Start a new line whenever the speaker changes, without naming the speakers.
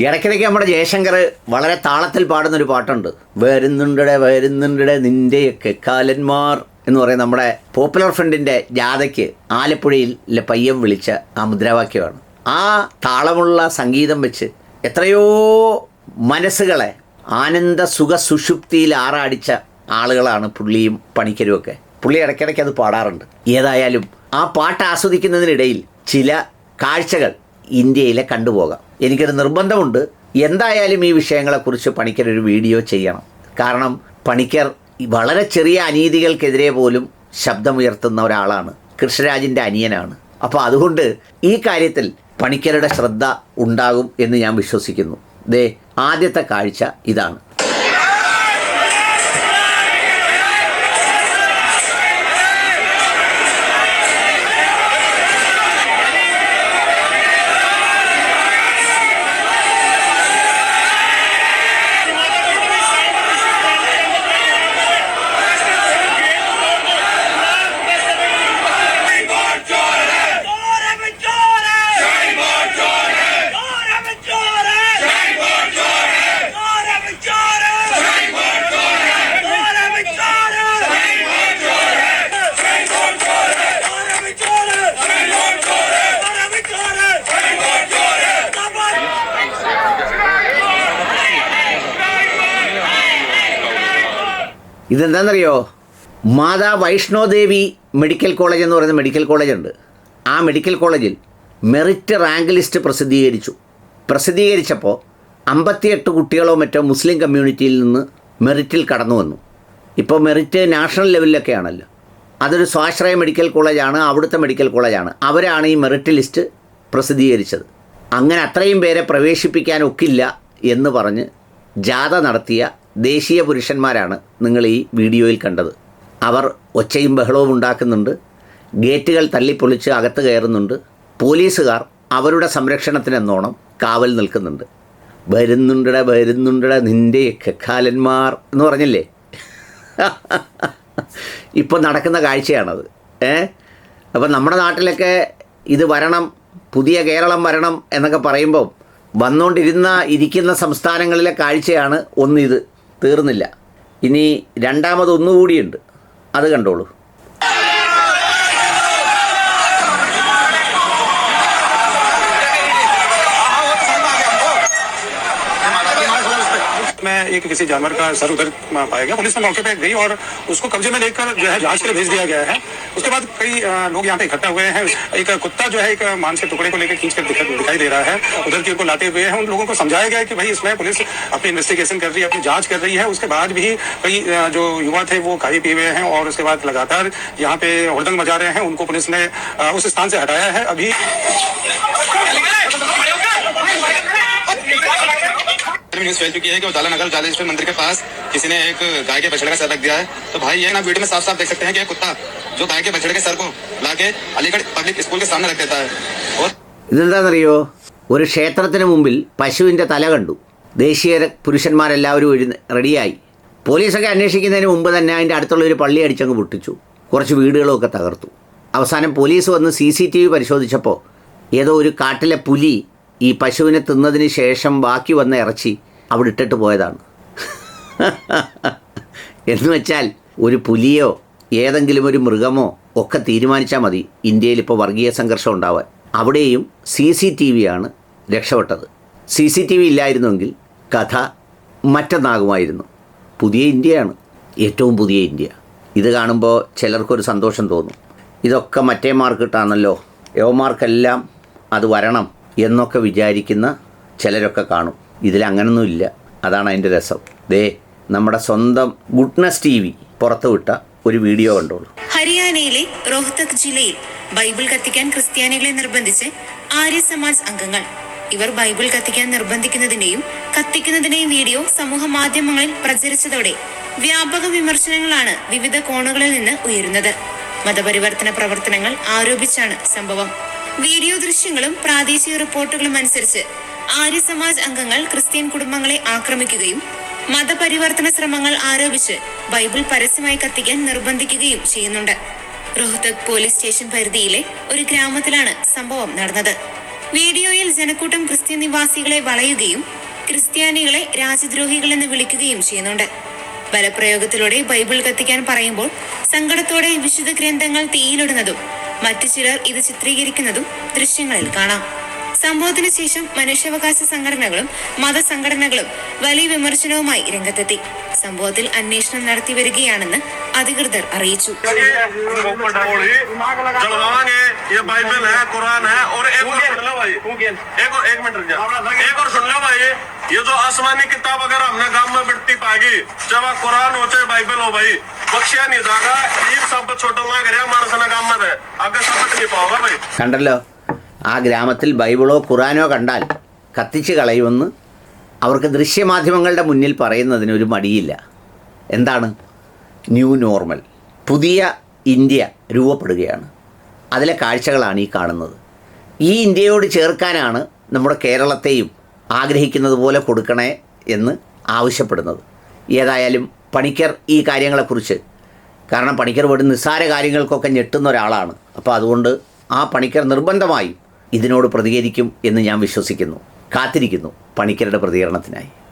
ഇടയ്ക്കിടയ്ക്ക് നമ്മുടെ ജയശങ്കർ വളരെ താളത്തിൽ പാടുന്ന ഒരു പാട്ടുണ്ട്. വരുന്നുണ്ടടെ വരുന്നുണ്ടടെ നിന്റെയൊക്കെ കാലന്മാർ എന്ന് പറയുന്ന നമ്മുടെ പോപ്പുലർ ഫ്രണ്ടിന്റെ ജാഥയ്ക്ക് ആലപ്പുഴയിൽ പയ്യം വിളിച്ച ആ മുദ്രാവാക്യമാണ്. ആ താളമുള്ള സംഗീതം വെച്ച് എത്രയോ മനസ്സുകളെ ആനന്ദ സുഖ സുഷുപ്തിയിൽ ആറാടിച്ച ആളുകളാണ് പുള്ളിയും പണിക്കരും ഒക്കെ. പുള്ളി ഇടയ്ക്കിടയ്ക്ക് അത് പാടാറുണ്ട്. ഏതായാലും ആ പാട്ട് ആസ്വദിക്കുന്നതിനിടയിൽ ചില കാഴ്ചകൾ ഇന്ത്യയിലെ കണ്ടുപോകാം. എനിക്കൊരു നിർബന്ധമുണ്ട്. എന്തായാലും ഈ വിഷയങ്ങളെക്കുറിച്ച് പണിക്കർ ഒരു വീഡിയോ ചെയ്യണം. കാരണം പണിക്കർ വളരെ ചെറിയ അനീതികൾക്കെതിരെ പോലും ശബ്ദമുയർത്തുന്ന ഒരാളാണ്. കൃഷ്ണരാജിന്റെ അനിയനാണ്. അപ്പോൾ അതുകൊണ്ട് ഈ കാര്യത്തിൽ പണിക്കരുടെ ശ്രദ്ധ ഉണ്ടാകും എന്ന് ഞാൻ വിശ്വസിക്കുന്നു. ദേ ആദ്യത്തെ കാഴ്ച ഇതാണ്. ഇതെന്താണെന്നറിയോ? മാതാ വൈഷ്ണോദേവി മെഡിക്കൽ കോളേജ് എന്ന് പറയുന്ന മെഡിക്കൽ കോളേജ് ഉണ്ട് ആ മെഡിക്കൽ കോളേജിൽ മെറിറ്റ് റാങ്ക് ലിസ്റ്റ് പ്രസിദ്ധീകരിച്ചു. പ്രസിദ്ധീകരിച്ചപ്പോൾ അമ്പത്തിയെട്ട് കുട്ടികളോ മറ്റോ മുസ്ലിം കമ്മ്യൂണിറ്റിയിൽ നിന്ന് മെറിറ്റിൽ കടന്നു വന്നു. ഇപ്പോൾ മെറിറ്റ് നാഷണൽ ലെവലിലൊക്കെ ആണല്ലോ. അതൊരു സ്വാശ്രയ മെഡിക്കൽ കോളേജാണ് അവിടുത്തെ മെഡിക്കൽ കോളേജാണ്. അവരാണ് ഈ മെറിറ്റ് ലിസ്റ്റ് പ്രസിദ്ധീകരിച്ചത്. അങ്ങനെ അത്രയും പേരെ പ്രവേശിപ്പിക്കാൻ ഒക്കില്ല എന്ന് പറഞ്ഞ് ജാഥ നടത്തിയ ദേശീയ പുരുഷന്മാരാണ് നിങ്ങൾ ഈ വീഡിയോയിൽ കണ്ടത്. അവർ ഒച്ചയും ബഹളവും ഉണ്ടാക്കുന്നുണ്ട്. ഗേറ്റുകൾ തള്ളിപ്പൊളിച്ച് അകത്ത് കയറുന്നുണ്ട്. പോലീസുകാർ അവരുടെ സംരക്ഷണത്തിനെന്നോണം കാവൽ നിൽക്കുന്നുണ്ട്. വരുന്നുണ്ടട വരുന്നുണ്ടട നിന്റെ കക്കാലന്മാർ എന്ന് പറഞ്ഞില്ലേ? ഇപ്പോൾ നടക്കുന്ന കാഴ്ചയാണത്. ഏ? അപ്പം നമ്മുടെ നാട്ടിലൊക്കെ ഇത് വരണം പുതിയ കേരളം വരണം എന്നൊക്കെ പറയുമ്പോൾ വന്നുകൊണ്ടിരുന്ന ഇരിക്കുന്ന സംസ്ഥാനങ്ങളിലെ കാഴ്ചയാണ് ഒന്നിത്. തീർന്നില്ല. ഇനി രണ്ടാമത് ഒന്നുകൂടിയുണ്ട്. അത് കണ്ടോളൂ.
एक किसी जानवर का सर उधर पाया गया पुलिस ने मौके पे गई और उसको कब्जे में लेकर जो है जाँच के लिए भेज दिया गया है। उसके बाद कई लोग यहाँ पे इकट्ठा हुए हैं। एक कुत्ता जो है एक मांस के टुकड़े को लेकर खींच कर दिखाई दे रहा है। उधर की को लाते हुए हैं। उन लोगों को समझाया गया कि भाई इसमें पुलिस अपनी इन्वेस्टिगेशन कर रही है, अपनी जाँच कर रही है। उसके बाद भी कई जो युवा थे वो खाई पिए हुए हैं और उसके बाद लगातार यहाँ पे हुड़दंग मचा रहे हैं। उनको पुलिस ने उस स्थान से हटाया है। अभी
न्यूज फैल चुकी है कि उजाला नगर जालेश्वर मंदिर के पास किसी ने एक गाय के बछड़े का सर रख दिया है तो भाई ये ना वीडियो में साफ साफ देख सकते हैं कि एक कुत्ता जो गाय के बछड़े के सर को लाके अलीगढ़ पब्लिक स्कूल के सामने रख देता है और
ഇതെന്താണെന്നറിയോ ഒരു ക്ഷേത്രത്തിന് മുമ്പിൽ പശുവിൻ്റെ തല കണ്ടു ദേശീയ പുരുഷന്മാരെല്ലാവരും എഴുന്ന റെഡിയായി പോലീസൊക്കെ അന്വേഷിക്കുന്നതിന് മുമ്പ് തന്നെ അതിൻ്റെ അടുത്തുള്ള ഒരു പള്ളി അടിച്ചങ്ങ് പൊട്ടിച്ചു കുറച്ച് വീടുകളൊക്കെ തകർത്തു അവസാനം പോലീസ് വന്ന് സി സി ടി വി പരിശോധിച്ചപ്പോൾ ഏതോ ഒരു കാട്ടിലെ പുലി ഈ പശുവിനെ തിന്നതിന് ശേഷം ബാക്കി വന്ന ഇറച്ചി അവിടെ ഇട്ടിട്ട് പോയതാണ്. എന്ന് വെച്ചാൽ ഒരു പുലിയോ ഏതെങ്കിലും ഒരു മൃഗമോ ഒക്കെ തീരുമാനിച്ചാൽ മതി ഇന്ത്യയിൽ ഇപ്പോൾ വർഗീയ സംഘർഷം ഉണ്ടാവാൻ. അവിടെയും സി സി ടി വിയാണ് രക്ഷപ്പെട്ടത്. സി സി ടി വി ഇല്ലായിരുന്നെങ്കിൽ കഥ മറ്റൊന്നാകുമായിരുന്നു. പുതിയ ഇന്ത്യയാണ്. ഏറ്റവും പുതിയ ഇന്ത്യ. ഇത് കാണുമ്പോൾ ചിലർക്കൊരു സന്തോഷം തോന്നും. ഇതൊക്കെ മറ്റേ മാർക്കിട്ടാണല്ലോ. യവമാർക്കെല്ലാം അത് വരണം. എന്നൊക്കെ വിചാരിക്കുന്ന ചിലരൊക്കെ കാണും. ഇതിലങ്ങനൊന്നുമില്ല. അതാണ് അതിന്റെ രസം. ദേ നമ്മുടെ സ്വന്തം ഗുഡ്നസ് ടി വി പുറത്തുവിട്ട ഒരു വീഡിയോ കണ്ടോളൂ.
ഹരിയാനയിലെ റോഹ്തക് ജില്ലയിൽ ബൈബിൾ കത്തിക്കാൻ ക്രിസ്ത്യാനികളെ നിർബന്ധിച്ച് ആര്യ സമാജ് അംഗങ്ങൾ. ഇവർ ബൈബിൾ കത്തിക്കാൻ നിർബന്ധിക്കുന്നതിന്റെയും കത്തിക്കുന്നതിന്റെയും വീഡിയോ സമൂഹ മാധ്യമങ്ങളിൽ പ്രചരിച്ചതോടെ വ്യാപക വിമർശനങ്ങളാണ് വിവിധ കോണുകളിൽ നിന്ന് ഉയരുന്നത്. മതപരിവർത്തന പ്രവർത്തനങ്ങൾ ആരോപിച്ചാണ് സംഭവം. വീഡിയോ ദൃശ്യങ്ങളും പ്രാദേശിക റിപ്പോർട്ടുകളും അനുസരിച്ച് ആര്യ സമാജ് അംഗങ്ങൾ ക്രിസ്ത്യൻ കുടുംബങ്ങളെ ആക്രമിക്കുകയും മതപരിവർത്തന ശ്രമങ്ങൾ ആരോപിച്ച് ബൈബിൾ പരസ്യമായി കത്തിക്കാൻ നിർബന്ധിക്കുകയും ചെയ്യുന്നുണ്ട്. റോഹ്തക് പോലീസ് സ്റ്റേഷൻ പരിധിയിലെ ഒരു ഗ്രാമത്തിലാണ് സംഭവം നടന്നത്. വീഡിയോയിൽ ജനക്കൂട്ടം ക്രിസ്ത്യൻ നിവാസികളെ വളയുകയും ക്രിസ്ത്യാനികളെ രാജ്യദ്രോഹികളെന്ന് വിളിക്കുകയും ചെയ്യുന്നുണ്ട്. ബലപ്രയോഗത്തിലൂടെ ബൈബിൾ കത്തിക്കാൻ പറയുമ്പോൾ സങ്കടത്തോടെ വിശുദ്ധ ഗ്രന്ഥങ്ങൾ തീയിലിടുന്നതും മറ്റു ചിലർ ഇത് ചിത്രീകരിക്കുന്നതും ദൃശ്യങ്ങളിൽ കാണാം സംഭവത്തിന് ശേഷം മനുഷ്യാവകാശ സംഘടനകളും മതസംഘടനകളും വലിയ വിമർശനവുമായി രംഗത്തെത്തി സംഭവത്തിൽ അന്വേഷണം നടത്തി വരികയാണെന്ന് അധികൃതർ അറിയിച്ചു
चढ़वाएंगे ये बाइबल है कुरान है और एक और सुन लो भाई एक और एक मिनट रुक जा एक और सुन लो भाई ये जो आसमानी किताब अगर हमने गांव में बिकती पाएगी चाहे वह कुरान हो चाहे बाइबल हो भाई
കണ്ടല്ലോ? ആ ഗ്രാമത്തിൽ ബൈബിളോ ഖുറാനോ കണ്ടാൽ കത്തിച്ച് കളയുമെന്ന് അവർക്ക് ദൃശ്യമാധ്യമങ്ങളുടെ മുന്നിൽ പറയുന്നതിന് ഒരു മടിയില്ല. എന്താണ്? New normal. പുതിയ ഇന്ത്യ രൂപപ്പെടുകയാണ്. അതിലെ കാഴ്ചകളാണ് ഈ കാണുന്നത്. ഈ ഇന്ത്യയോട് ചേർക്കാനാണ് നമ്മുടെ കേരളത്തെയും ആഗ്രഹിക്കുന്നത് പോലെ കൊടുക്കണേ എന്ന് ആവശ്യപ്പെടുന്നത്. ഏതായാലും പണിക്കർ ഈ കാര്യങ്ങളെക്കുറിച്ച്. കാരണം പണിക്കർ വീട് നിസ്സാര കാര്യങ്ങൾക്കൊക്കെ ഞെട്ടുന്ന ഒരാളാണ്. അപ്പോൾ അതുകൊണ്ട് ആ പണിക്കർ നിർബന്ധമായും ഇതിനോട് പ്രതികരിക്കും എന്ന് ഞാൻ വിശ്വസിക്കുന്നു. കാത്തിരിക്കുന്നു പണിക്കരുടെ പ്രതികരണത്തിനായി.